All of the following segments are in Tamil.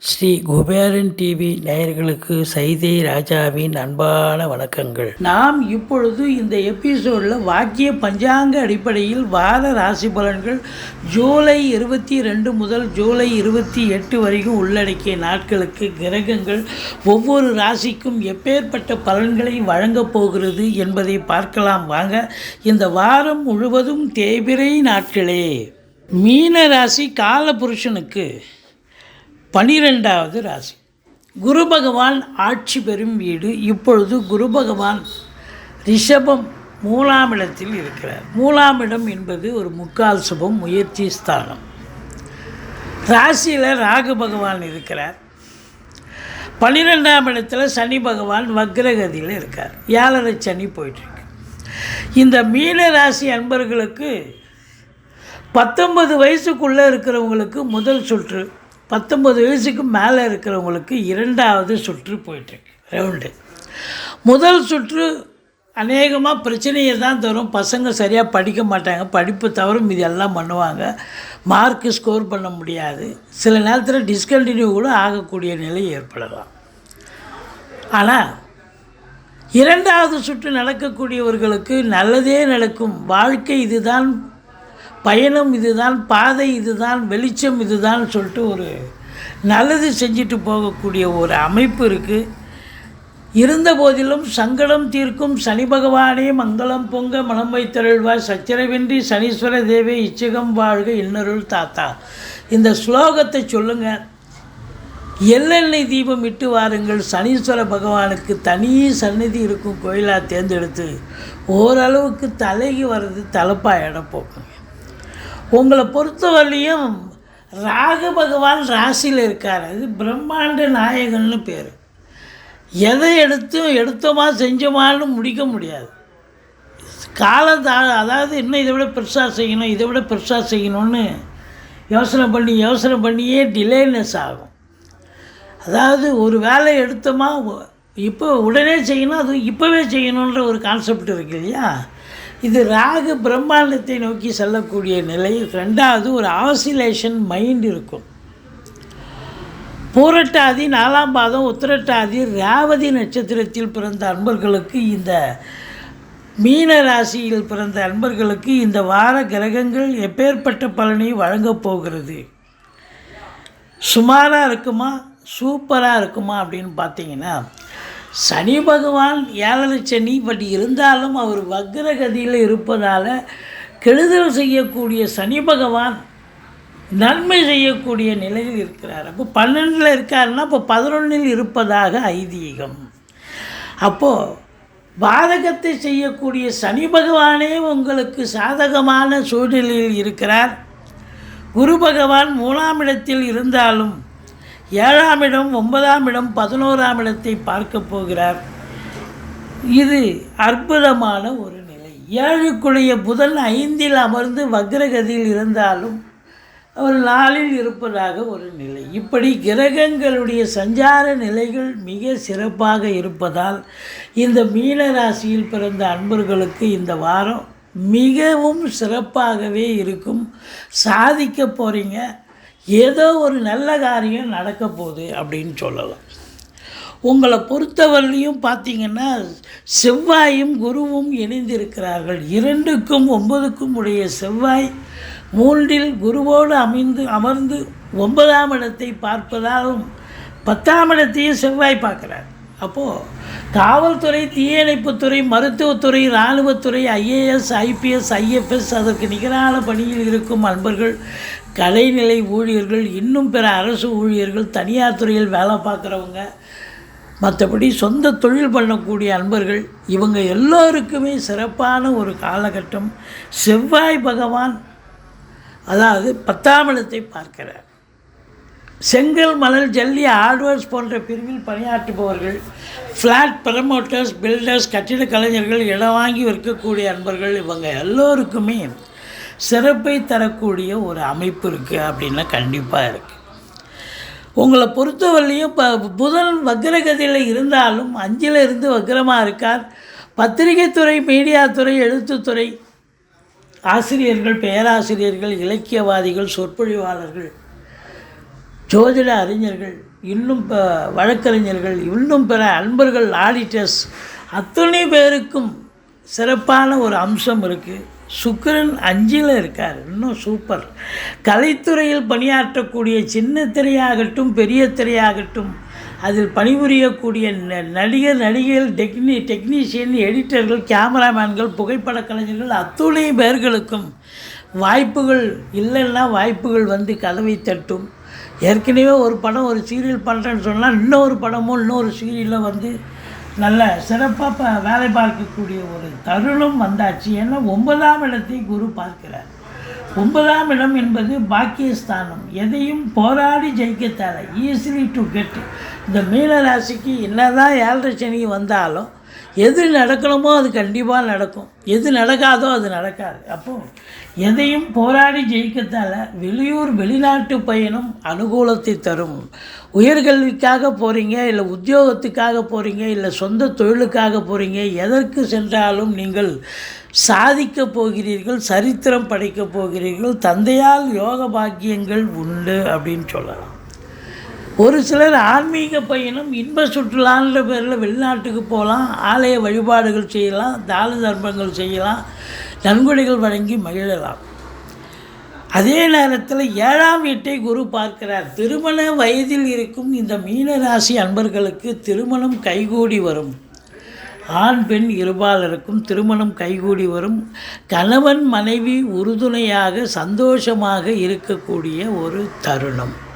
ஸ்ரீ குபேரன் டிவி நேயர்களுக்கு சைதை ராஜாவின் அன்பான வணக்கங்கள். நாம் இப்பொழுது இந்த எபிசோடில் வாக்கிய பஞ்சாங்க அடிப்படையில் வார ராசி பலன்கள் ஜூலை இருபத்தி ரெண்டு முதல் ஜூலை இருபத்தி எட்டு வரைக்கும் உள்ளடக்கிய நாட்களுக்கு கிரகங்கள் ஒவ்வொரு ராசிக்கும் எப்பேற்பட்ட பலன்களை வழங்கப் போகிறது என்பதை பார்க்கலாம் வாங்க. இந்த வாரம் முழுவதும் தேய்பிரை நாட்களே. மீன ராசி காலபுருஷனுக்கு பனிரெண்டாவது ராசி. குரு பகவான் ஆட்சி பெறும் வீடு. இப்பொழுது குரு பகவான் ரிஷபம் மூலாம் இடத்தில் இருக்கிறார். மூலாம் இடம் என்பது ஒரு முக்கால் சுபம் முயற்சி ஸ்தானம். ராசியில் ராகு பகவான் இருக்கிறார். பன்னிரெண்டாம் இடத்துல சனி பகவான் வக்ரகதியில் இருக்கார். ஏழரை சனி போயிட்டுருக்கு. இந்த மீன ராசி அன்பர்களுக்கு பத்தொன்பது வயசுக்குள்ளே இருக்கிறவங்களுக்கு முதல் சுற்று பத்தொம்பது வயசுக்கு மேலே இருக்கிறவங்களுக்கு இரண்டாவது சுற்று போயிட்டுருக்கு. ரவுண்டு முதல் சுற்று அநேகமாக பிரச்சனையை தான் தரும். பசங்க சரியாக படிக்க மாட்டாங்க. படிப்பு தவிர இதெல்லாம் எல்லாம் பண்ணுவாங்க. மார்க்கு ஸ்கோர் பண்ண முடியாது. சில நேரத்தில் டிஸ்கண்டினியூ கூட ஆகக்கூடிய நிலை ஏற்படலாம். ஆனால் இரண்டாவது சுற்று நடக்கக்கூடியவர்களுக்கு நல்லதே நடக்கும். வாழ்க்கை இதுதான் பயணம் இதுதான் பாதை இதுதான் வெளிச்சம் இதுதான் சொல்லிட்டு ஒரு நல்லது செஞ்சுட்டு போகக்கூடிய ஒரு அமைப்பு இருக்குது இருந்த போதிலும் சங்கடம் தீர்க்கும் சனி பகவானே மங்களம் பொங்க மனம் வைத்தருள்வாய் சச்சரவின்றி சனீஸ்வர தேவே இச்சகம் வாழ்க இன்னருள் தாத்தா. இந்த ஸ்லோகத்தை சொல்லுங்கள் எள்ளெண்ணெய் தீபம் இட்டு வாருங்கள். சனீஸ்வர பகவானுக்கு தனி சந்நிதி இருக்கும் கோயிலாக தேர்ந்தெடுத்து ஓரளவுக்கு தலைக்கு வர்றது தலைப்பாக இடம் போக்குங்க உங்களை பொறுத்தவரையும் ராகு பகவான் ராசியில் இருக்கார். அது பிரம்மாண்ட நாயகன்னு பேர். எதை எடுத்தும் எடுத்தோமா செஞ்சோமான்னு முடிக்க முடியாது. காலம் அதாவது இன்னும் இதை விட பெருசாக செய்யணும் இதை விட பெருசாக செய்யணும்னு யோசனை பண்ணி யோசனை பண்ணியே டிலேனஸ் ஆகும். அதாவது ஒரு வேலை எடுத்தோமா இப்போ உடனே செய்யணும் அது இப்போவே செய்யணுன்ற ஒரு கான்செப்ட் இருக்கு இல்லையா? இது ராகு பிரம்மாண்டத்தை நோக்கி செல்லக்கூடிய நிலை ரெண்டாவது ஒரு ஆசிலேஷன் மைண்ட் இருக்கும். பூரட்டாதி நாலாம் பாதம் உத்திரட்டாதி ரேவதி நட்சத்திரத்தில் பிறந்த அன்பர்களுக்கு இந்த மீன ராசியில் பிறந்த அன்பர்களுக்கு இந்த வார கிரகங்கள் எப்பேற்பட்ட பலனை வழங்கப் போகிறது? சுமாராக இருக்குமா? சூப்பராக இருக்குமா அப்படின்னு பார்த்தீங்கன்னா சனி பகவான் ஏழரை சனி பட் இருந்தாலும் அவர் வக்ரகதியில் இருப்பதால் கெடுதல் செய்யக்கூடிய சனி பகவான் நன்மை செய்யக்கூடிய நிலையில் இருக்கிறார். அப்போ பன்னெண்டில் இருக்காருன்னா இப்போ பதினொன்றில் இருப்பதாக ஐதீகம். அப்போது பாதகத்தை செய்யக்கூடிய சனி பகவானே உங்களுக்கு சாதகமான சூழ்நிலையில் இருக்கிறார். குரு பகவான் மூணாம் இடத்தில் இருந்தாலும் ஏழாம் இடம் ஒன்பதாம் இடம் பதினோராம் இடத்தை பார்க்க போகிறார். இது அற்புதமான ஒரு நிலை. ஏழுக்குடைய புதன் ஐந்தில் அமர்ந்து வக்ரகதியில் இருந்தாலும் அவர் நாளில் இருப்பதாக ஒரு நிலை. இப்படி கிரகங்களுடைய சஞ்சார நிலைகள் மிக சிறப்பாக இருப்பதால் இந்த மீன ராசியில் பிறந்த அன்பர்களுக்கு இந்த வாரம் மிகவும் சிறப்பாகவே இருக்கும். சாதிக்க போகிறீங்க ஏதோ ஒரு நல்ல காரியம் நடக்க போகுது அப்படின்னு சொல்லலாம். உங்களை பொறுத்தவரையிலையும் பார்த்தீங்கன்னா செவ்வாயும் குருவும் இணைந்திருக்கிறார்கள். இரண்டுக்கும் ஒன்பதுக்கும் உடைய செவ்வாய் மூன்றில் குருவோடு அமைந்து அமர்ந்து ஒன்பதாம் இடத்தை பார்ப்பதாலும் பத்தாம் இடத்தையும் செவ்வாய் பார்க்குறார். அப்போது காவல்துறை தீயணைப்புத்துறை மருத்துவத்துறை இராணுவத்துறை ஐஏஎஸ் ஐபிஎஸ் ஐஎஃப்எஸ் அதற்கு நிகரான பணியில் இருக்கும் அன்பர்கள் கலைநிலை ஊழியர்கள் இன்னும் பிற அரசு ஊழியர்கள் தனியார் துறையில் வேலை பார்க்குறவங்க மற்றபடி சொந்த தொழில் பண்ணக்கூடிய அன்பர்கள் இவங்க எல்லோருக்குமே சிறப்பான ஒரு காலகட்டம். செவ்வாய் பகவான் அதாவது பத்தாம் இடத்தை பார்க்கிறார். செங்கல் மணல் ஜல்லி ஹார்ட்வேர்ஸ் போன்ற பிரிவில் பணியாற்றுபவர்கள் ஃப்ளாட் ப்ரமோட்டர்ஸ் பில்டர்ஸ் கட்டிட கலைஞர்கள் இடம் வாங்கி விற்கக்கூடிய அன்பர்கள் இவங்க எல்லோருக்குமே சிறப்பை தரக்கூடிய ஒரு அமைப்பு இருக்குது அப்படின்னா கண்டிப்பாக இருக்குது உங்களை பொறுத்தவரையிலையும் இப்போ புதன் வக்ரகதியில் இருந்தாலும் அஞ்சில் இருந்து வக்ரமாக இருக்கார். பத்திரிகைத்துறை மீடியாத்துறை எழுத்துத்துறை ஆசிரியர்கள் பேராசிரியர்கள் இலக்கியவாதிகள் சொற்பொழிவாளர்கள் ஜோதிட அறிஞர்கள் இன்னும் ப வழக்கறிஞர்கள் இன்னும் பிற அன்பர்கள் ஆடிட்டர்ஸ் அத்தனை பேருக்கும் சிறப்பான ஒரு அம்சம் இருக்குது சுக்கரன் அஞ்சில் இருக்கார் இன்னும் சூப்பர் கலைத்துறையில் பணியாற்றக்கூடிய சின்ன திரையாகட்டும் பெரிய திரையாகட்டும் அதில் பணிபுரியக்கூடிய ந- நடிகர் நடிகைகள் டெக்னி டெக்னீஷியன் எடிட்டர்கள் கேமராமேன்கள் புகைப்பட கலைஞர்கள் அத்துணை பேர்களுக்கும் வாய்ப்புகள் இல்லைன்னா வாய்ப்புகள் வந்து கதவை தட்டும். ஏற்கனவே ஒரு படம் ஒரு சீரியல் பண்ணுறேன்னு சொன்னால் இன்னொரு படமும் இன்னொரு சீரியலில் வந்து நல்ல சிறப்பாக ப வேலை பார்க்கக்கூடிய ஒரு தருணம் வந்தாச்சு. ஏன்னா ஒன்பதாம் இடத்தை குரு பார்க்கிறார். ஒன்பதாம் இடம் என்பது பாக்கியஸ்தானம். எதையும் போராடி ஜெயிக்க தேவை. ஈஸிலி டு கெட் இந்த மீன ராசிக்கு என்னதான் ஏழரை சனி வந்தாலும் எது நடக்கணுமோ அது கண்டிப்பாக நடக்கும். எது நடக்காதோ அது நடக்காது. அப்போது எதையும் போராடி ஜெயிக்கத்தால் வெளியூர் வெளிநாட்டு பயணம் அனுகூலத்தை தரும். உயர்கல்விக்காக போகிறீங்க இல்லை உத்தியோகத்துக்காக போகிறீங்க இல்லை சொந்த தொழிலுக்காக போகிறீங்க எதற்கு சென்றாலும் நீங்கள் சாதிக்கப் போகிறீர்கள் சரித்திரம் படைக்கப் போகிறீர்கள் தந்தையால் யோக பாக்கியங்கள் உண்டு அப்படின்னு சொல்லலாம். ஒரு சிலர் ஆன்மீக பயணம் இன்ப சுற்றுலான்ற பேரில் வெளிநாட்டுக்கு போகலாம் ஆலய வழிபாடுகள் செய்யலாம் தான தர்மங்கள் செய்யலாம் நன்கொடைகள் வழங்கி மகிழலாம். அதே நேரத்தில் ஏழாம் வீட்டை குரு பார்க்கிறார். திருமண வயதில் இருக்கும் இந்த மீன ராசி அன்பர்களுக்கு திருமணம் கைகூடி வரும். ஆண் பெண் இருபாலருக்கும் திருமணம் கைகூடி வரும். கணவன் மனைவி உறுதுணையாக சந்தோஷமாக இருக்கக்கூடிய ஒரு தருணம்.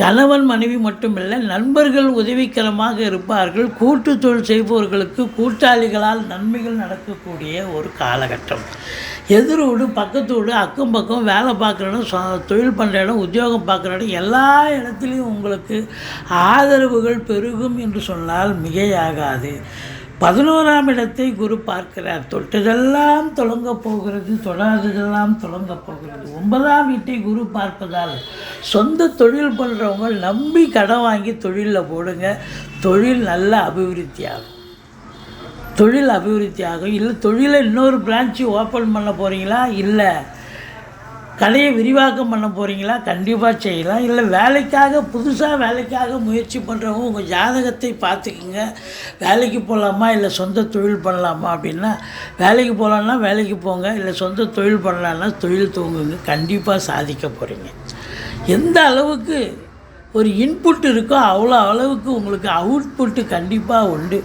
கணவன் மனைவி மட்டுமில்லை நண்பர்கள் உதவிக்கரமாக இருப்பார்கள். கூட்டு தொழில் செய்பவர்களுக்கு கூட்டாளிகளால் நன்மைகள் நடக்கக்கூடிய ஒரு காலகட்டம். எதிரோடு பக்கத்தோடு அக்கம் பக்கம் வேலை பார்க்குற இடம் தொழில் பண்ணுற இடம் உத்தியோகம் பார்க்குற இடம் எல்லா இடத்துலையும் உங்களுக்கு ஆதரவுகள் பெருகும் என்று சொன்னால் மிகையாகாது. பதினோராம் இடத்தை குரு பார்க்கிறார். தொட்டதெல்லாம் தொடங்க போகிறது தொடாததெல்லாம் தொடங்க போகிறது. ஒன்பதாம் வீட்டை குரு பார்ப்பதால் சொந்த தொழில் பண்ணுறவங்க நம்பி கடன் வாங்கி தொழிலில் போடுங்க. தொழில் நல்ல அபிவிருத்தி ஆகும் தொழில் அபிவிருத்தி ஆகும் இல்லை தொழிலை இன்னொரு பிரான்ச்சு ஓப்பன் பண்ண போகிறீங்களா இல்லை. கடையை விரிவாக்கம் பண்ண போகிறீங்களா கண்டிப்பாக செய்யலாம். இல்லை வேலைக்காக புதுசாக வேலைக்காக முயற்சி பண்ணுறவங்க உங்கள் ஜாதகத்தை பார்த்துக்குங்க. வேலைக்கு போகலாமா இல்லை சொந்த தொழில் பண்ணலாமா அப்படின்னா வேலைக்கு போகலான்னா வேலைக்கு போங்க. இல்லை சொந்த தொழில் பண்ணலான்னா தொழில் தூங்குங்க கண்டிப்பாக சாதிக்க போகிறீங்க எந்த அளவுக்கு ஒரு இன்புட் இருக்கோ அவ்வளோ அளவுக்கு உங்களுக்கு அவுட்புட்டு கண்டிப்பாக உண்டு.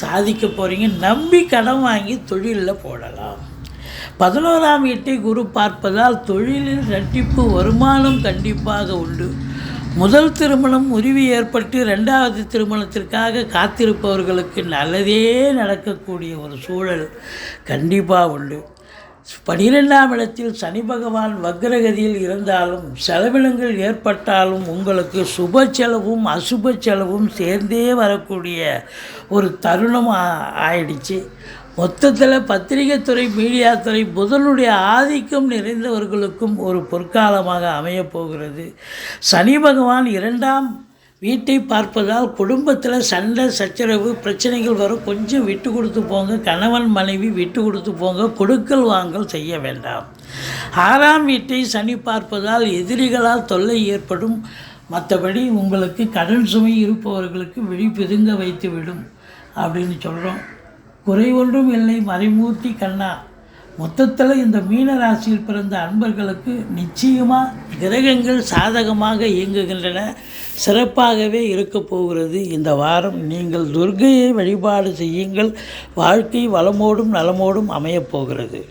சாதிக்க போகிறீங்க நம்பி கடன் வாங்கி தொழிலில் போடலாம். பதினோராம் வீட்டை குரு பார்ப்பதால் தொழிலில் இரட்டிப்பு வருமானம் கண்டிப்பாக உண்டு. முதல் திருமணம் முறிவு ஏற்பட்டு ரெண்டாவது திருமணத்திற்காக காத்திருப்பவர்களுக்கு நல்லதே நடக்கக்கூடிய ஒரு சூழல் கண்டிப்பாக உண்டு. பனிரெண்டாம் இடத்தில் சனி பகவான் வக்ரகதியில் இருந்தாலும் செலவினங்கள் ஏற்பட்டாலும் உங்களுக்கு சுப செலவும் அசுப செலவும் சேர்ந்தே வரக்கூடிய ஒரு தருணம் ஆ- ஆயிடுச்சு. மொத்தத்தில் பத்திரிகைத்துறை மீடியாத்துறை புதனுடைய ஆதிக்கம் நிறைந்தவர்களுக்கும் ஒரு பொற்காலமாக அமையப் போகிறது. சனி பகவான் இரண்டாம் வீட்டை பார்ப்பதால் குடும்பத்தில் சண்டை சச்சரவு பிரச்சனைகள் வரும். கொஞ்சம் விட்டு கொடுத்து போங்க. கணவன் மனைவி விட்டு கொடுத்து போங்க. கொடுக்கல் வாங்கல் செய்ய வேண்டாம். ஆறாம் வீட்டை சனி பார்ப்பதால் எதிரிகளால் தொல்லை ஏற்படும். மற்றபடி உங்களுக்கு கடன் சுமை இருப்பவர்களுக்கு விழி பிதுங்க வைத்து விடும் அப்படின்னு சொல்கிறோம் குறை ஒன்றும் இல்லை. மறைமூர்த்தி கண்ணா. மொத்தத்தில் இந்த மீன ராசியில் பிறந்த அன்பர்களுக்கு நிச்சயமாக கிரகங்கள் சாதகமாக இயங்குகின்றன. சிறப்பாகவே இருக்க போகிறது. இந்த வாரம் நீங்கள் துர்கையை வழிபாடு செய்யுங்கள். வாழ்க்கை வளமோடும் நலமோடும் அமையப் போகிறது.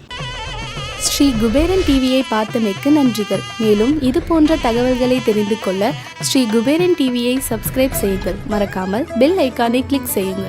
ஸ்ரீ குபேரன் டிவியை பார்த்தமைக்கு நன்றிகள். மேலும் இது போன்ற தகவல்களை தெரிந்து கொள்ள ஸ்ரீ குபேரன் டிவியை சப்ஸ்கிரைப் செய்யுங்கள். மறக்காமல் பெல் ஐக்கானை கிளிக் செய்யுங்கள்.